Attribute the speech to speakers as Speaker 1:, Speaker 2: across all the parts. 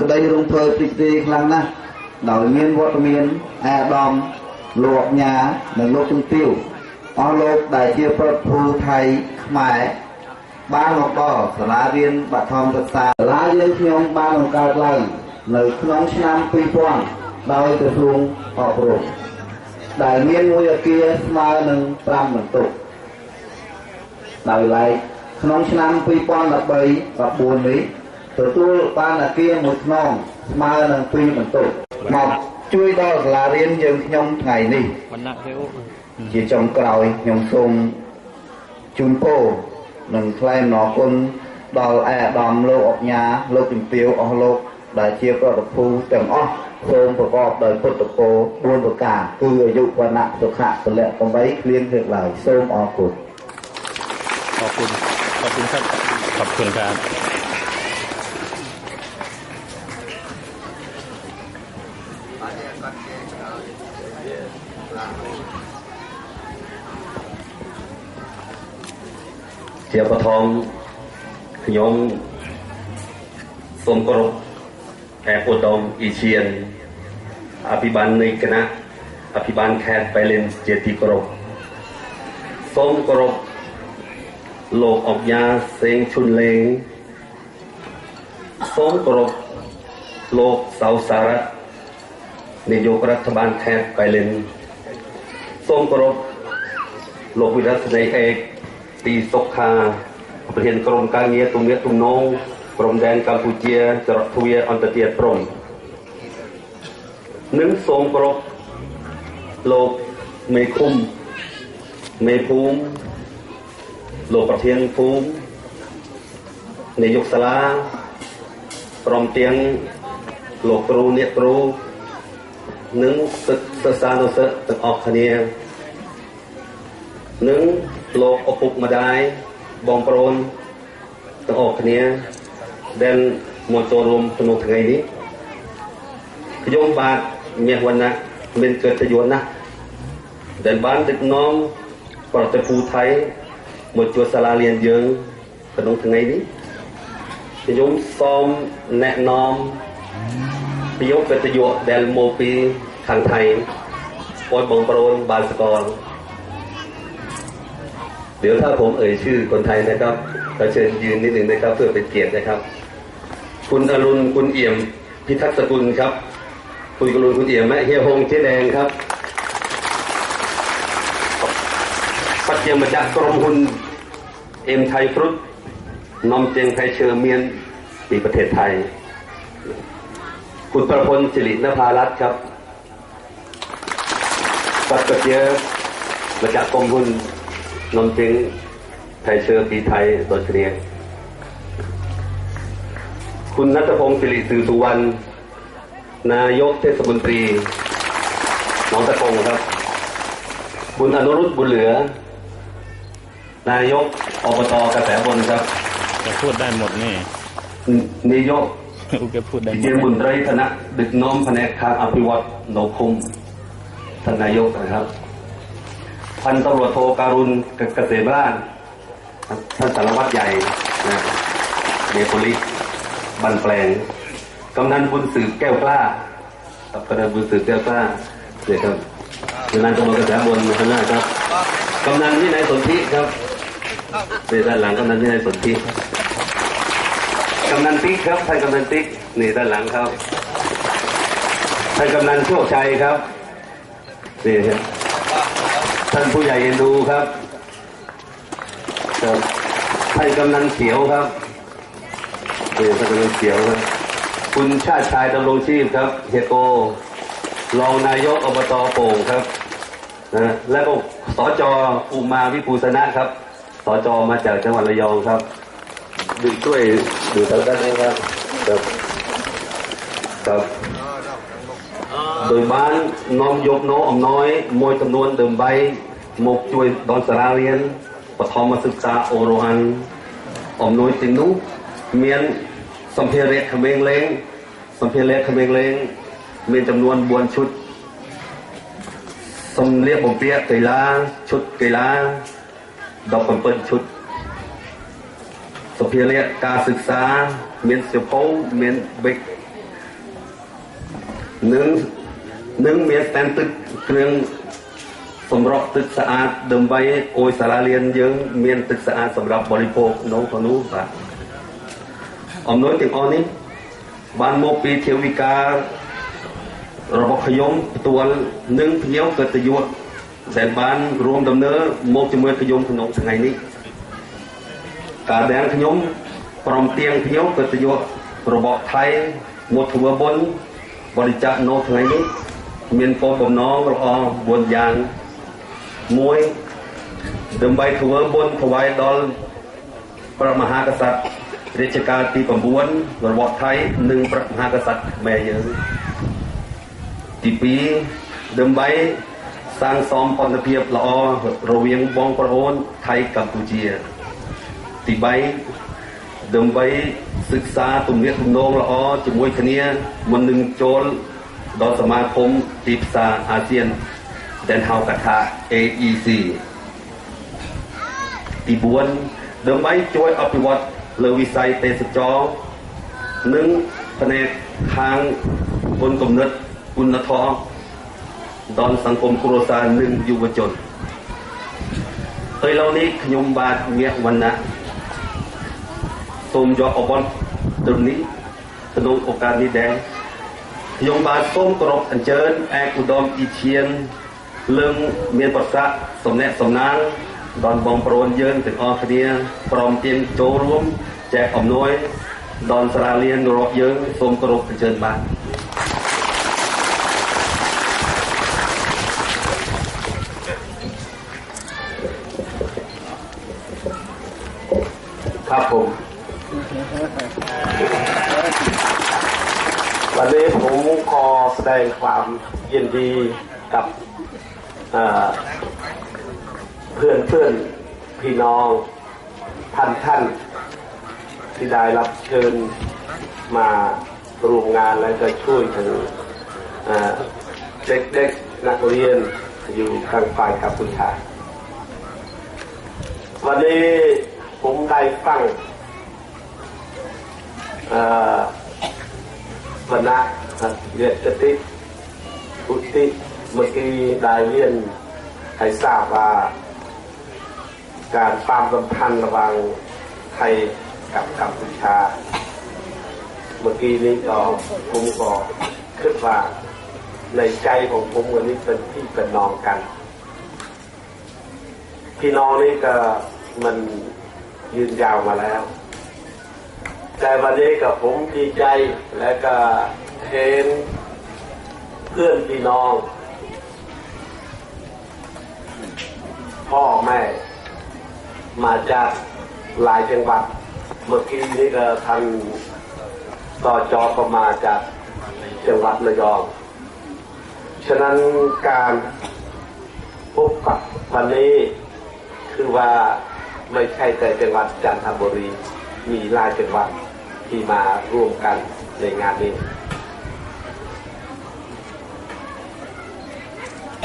Speaker 1: ក្តីរំភើបព្រីកព្រាយខ្លាំងណាស់ដោយមានវត្តមានអាដាមលោកញ៉ានិងលោកជំទាវអស់លោកដែលជាប្រពន្ធថៃខ្មែរបានមកដល់សាលារៀនបឋមសិក្សាសាលាយើងខ្ញុំបានបង្កើតឡើងនៅក្នុងឆ្នាំ2000ដោយក្រសួងអប់រំដែលមានមួយអគារស្មើនឹង5បន្ទប់ដោយឡែកក្នុងឆ្នាំ2013 14នេះ ទទួលបានអគារមួយខ្នងស្មើនឹង2បន្ទប់មកជួយដល់សាលារៀនយើងខ្ញុំថ្ងៃនេះ
Speaker 2: វណ្ណៈទេអូ
Speaker 1: ជាចុងក្រោយខ្ញុំសូមជូនពរនិងថ្លែងអំណរគុណដល់ឯកឧត្តមលោកអញ្ញាលោកជំទាវអស់លោកដែលជាប្រតិភូទាំងអស់សូមប្រកបដោយពុទ្ធពរ4ប្រការគឺអាយុវណ្ណៈសុខៈពលៈ8គ្លៀងហេតុឡើយសូមអរគុណ
Speaker 2: ขอบคุณขอบคุณครับ เสียประทองขยงสมกรบ
Speaker 3: แอบอุดมอีเชียน อภิบาลในคณะ อภิบาลแขกไปเล่นเจติกรบสมกรบโลกออกยาเสงชุนเลงสมกรบโลกเสาสารัตนโยกรัฐบาลแขกไปเล่นสมกรบโลกวิรัตในเอก ពីសុខាប្រធានក្រុមការងារទំនាក់ទំនងព្រំដែនកម្ពុជាចរទ្វារអន្តរជាតិព្រំនិងសូមគោរពលោកមេឃុំមេភូមិលោកប្រធានភូមិនាយកសាលាព្រមទាំងលោកគ្រូអ្នកគ្រូនិងសិស្សសានុសិស្សទាំងអស់គ្នានិង លោកឪពុកម្ដាយបងប្អូនទាំងអស់គ្នាដែលមកចូលរួមក្នុងថ្ងៃនេះខ្ញុំបាទមាសវណ្ណៈមានកិត្តិយសណាស់ដែលបានដឹកនាំប្រទេសពូថៃមកជួបសាលារៀនយើងក្នុងថ្ងៃនេះខ្ញុំសូមណែនាំពីយកកិត្តិយសដែលមកពីខាងថៃបងបងប្អូនបានស្គាល់ เดี๋ยวถ้าผมเอ่ยชื่อคนไทยนะครับก็เชิญยืนนิดหนึ่งนะครับ เพื่อเป็นเกียรตินะครับ คุณอรุณคุณเอี่ยมพิทักษ์สกุลครับ คุณอรุณคุณเอี่ยมและเฮียฮงเจ๊แดงครับปัจเจียมมาจากกรมหุนเอ็มไทยฟรุตนอมเจงไทยเชอร์เมียนปีประเทศไทย คุณประพลสิรินภารัตครับปัจเจียมาจากกรมหุน นมจึงไทยเชื้อปีไทยโดยเฉลี่ยคุณนัทพงศ์สิริสื่อสุวรรณนายกเทศมนตรีหนองตะกงครับ คุณอนุรุตบุญเหลือ นายกอบตกระแสบนครับ
Speaker 2: จะพูดได้หมดนี่
Speaker 3: นายก
Speaker 2: อูแกพูดได้หม
Speaker 3: เจีย
Speaker 2: ด
Speaker 3: บุญไรธนะดึกน้อมแผนกทางอภิวัตโนคุมท่านนายกนะครับ พันตำรวจโทการุณเกษมราชท่านสารวัตรใหญ่นะเดโพลิสบันแปลงกำนันบุญสืบแก้วกล้าครับกำนันบุญสืบแก้วกล้าเดี๋ยวครับกำนันตำรวจกระแสบนข้างหน้าครับกำนันวินัยสนธิครับเดี๋ยวด้านหลังกำนันวินัยสนธิกำนันติ๊กครับท่านกำนันติ๊กนี่ด้านหลังครับท่านกำนันโชคชัยครับนี่ครับ ท่านผู้ใหญ่เอ็นดูครับครับท่านกำนันเขียวครับนี่ท่านกำนันเขียวครับ คุณชาติชายดำรงชีพครับเฮโกรองนายกอบตโป่งครับนะและก็สจภูมิมาวิภูสนะครับสจมาจากจังหวัดระยองครับดูช่วยดูทางด้านนี้ครับครับครับ ដោយបាននាំយកនៅអំណោយមួយចំនួនដើម្បីមកជួយដល់សាលារៀនបឋមសិក្សាអូរ៉ូហានអំណោយទីនោះមានសម្ភារៈក្មេងលេងសម្ភារៈក្មេងលេងមានចំនួន4ឈុតសំលៀកបំពាក់កីឡាឈុតកីឡា17ឈុតសម្ភារៈការសិក្សាមានសិភៅមានបិកនឹង នឹងមានស្តែនទឹកគ្រឿងសម្រាប់ទឹកស្អាតដើម្បីអោយសាលារៀនយើង មានទឹកស្អាតសម្រាប់បរិភោគក្នុងក្នុងនោះបាទអំណោយទាំងអស់នេះបានមកពីធាវិការរបស់ខ្ញុំផ្ទាល់និងភ្ញៀវកិត្តិយសដែលបានរួមដំណើរមកជាមួយខ្ញុំក្នុងថ្ងៃនេះការដែលខ្ញុំព្រមទៀងភ្ញៀវកិត្តិយសរបស់ថៃមកធ្វើបុណ្យបរិច្ចាគនៅថ្ងៃនេះ មានគោលបំណងល្អ4យ៉ាងមួយដើម្បីធ្វើបុណ្យថ្វាយដល់ព្រះមហាក្សត្ររាជការទី9របស់ថៃនិងព្រះមហាក្សត្រខ្មែរយើងទី2ដើម្បីសាងសមផនភាពល្អរវាងបងប្អូនថៃកម្ពុជា ទី3ដើម្បីសិក្សាទំនាក់ទំនងល្អជាមួយគ្នាមុននឹងចូល ដល់សមាគមទីផ្សារអាស៊ានដែលហៅកាត់ថា AEC ទី4ដើម្បីជួយអភិវឌ្ឍលើវិស័យទេសចរណ៍និងផ្នែកខាងគុណគំនិតគុណធម៌ដល់សង្គមគ្រួសារនិងយុវជនឥឡូវនេះខ្ញុំបាទមាសវណ្ណៈសូមយកអវត្តត្រឹមនេះក្នុងឱកាសនេះដែរ ខ្ញុំបាទសូមគោរពអញ្ជើញឯកឧត្តមអ៊ីឈៀនលើងមានប្រសាសន៍សំណាក់សំណាងដល់បងប្អូនយើងទាំងអស់គ្នាព្រមទាំងចូលរួមចែកអំណួយដល់សាលារៀនរបស់យើងសូមគោរពអញ្ជើញបាទ ครับผม
Speaker 4: วันนี้ผมขอแสดงความยินดีกับเพื่อนเพื่อนพี่น้องท่านท่านที่ได้รับเชิญมาร่วมงานและก็ช่วยถึงเอ่อเด็กๆนักเรียนอยู่ทางฝ่ายกัมพูชาวันนี้ผมได้ฟัง เอ่อคณะเรียนจติอุติเมื่อกี้ได้เรียนให้ทราบว่า การความสัมพันธ์ระหว่างไทยกับกัมพูชา เมื่อกี้นี้ก็ผมก็คิดว่าในใจของผมวันนี้เป็นพี่เป็นน้องกัน พี่น้องนี่ก็มันยืนยาวมาแล้ว แต่วันนี้กับผมดีใจและก็เห็นเพื่อนพี่น้อง พ่อแม่ มาจากหลายจังหวัดเมื่อกี้นี้ก็ทางต่อจอก็มาจากจังหวัดระยอง ฉะนั้นการพบปะวันนี้คือว่าไม่ใช่แต่จังหวัดจันทบุรี มีหลายจังหวัด ที่มาร่วมกันในงานนี้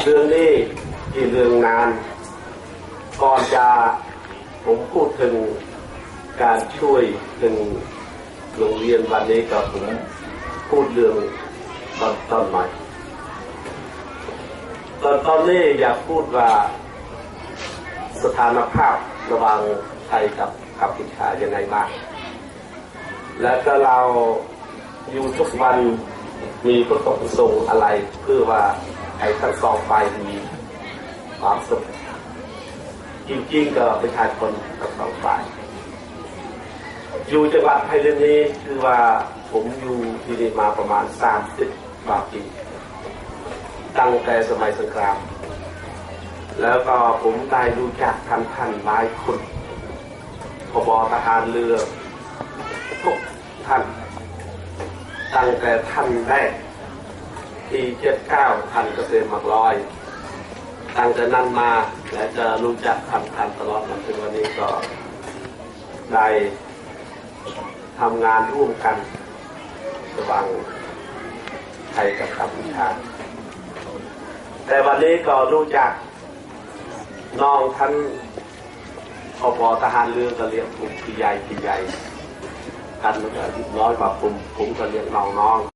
Speaker 4: เรื่องนี้ที่เรื่องงานก่อนจะผมพูดถึงการช่วยถึงโรงเรียนวันนี้กับผมพูดเรื่องตอนตอนหน่ตอนตอนนี้อยากพูดว่าสถานภาพระหว่างไทยกับกัมพูชายังไงบ้าง และก็เราอยู่ทุกวันมีพระประสงค์อะไรเพื่อว่าไอ้ทั้งสองฝ่ายมีความสุขจริงๆก็ประชาชนทั้งสองฝ่ายอยู่จังหวัดไทยเรื่องนี้คือว่าผมอยู่ที่นี่มาประมาณสามสิบกว่าปีตั้งแต่สมัยสงคราม แล้วก็ผมได้รู้จักท่านท่านหลายคนพบทหารเรือ ทุกท่านตั้งแต่ท่านแรกที่เจ็ดเก้าท่านเกษมมักลอยตั้งแต่นั้นมาและจะรู้จักท่านท่านตลอดมาถึงวันนี้ก็ได้ทำงานร่วมกันระหว่างไทยกับกัมพูชาแต่วันนี้ก็รู้จักน้องท่านอบทหารเรือก็เรียกผมพี่ใหญ่พี่ใหญ่ กันแล้วก็น้อยมาผมผมก็เรียกน้องน้อง